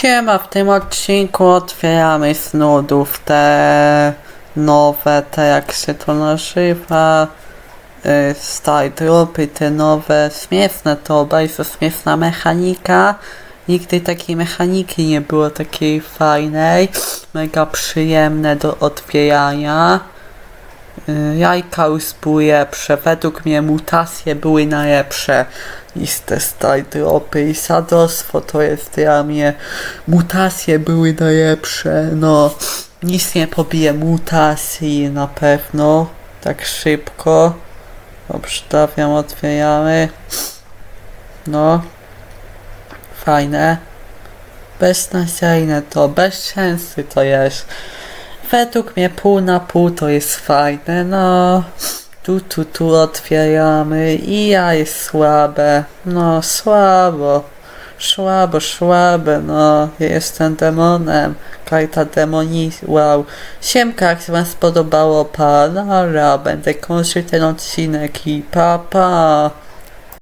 Siema, w tym odcinku otwieramy z nudów te nowe, te jak się to nazywa, y, stare dropy, te nowe, śmieszne to, bardzo śmieszna mechanika. Nigdy takiej mechaniki nie było takiej fajnej, mega przyjemne do otwierania. Jajka były lepsze, według mnie mutacje były najlepsze niż te stare dropy i sadostwo to jest dla mnie mutacje były najlepsze, no nic nie pobije mutacji na pewno, tak szybko. Obstawiam, otwieramy. No. Fajne. Beznadziejne to, bez sensu to jest. Według mnie pół na pół to jest fajne, no. Tu, tu, tu otwieramy i ja jest słabe. No, słabo. Słabo, słabe, no. Jestem demonem. Karta demoni, wow. Siemka, jak się wam spodobało, pa. Nara, będę kończył ten odcinek i pa, pa.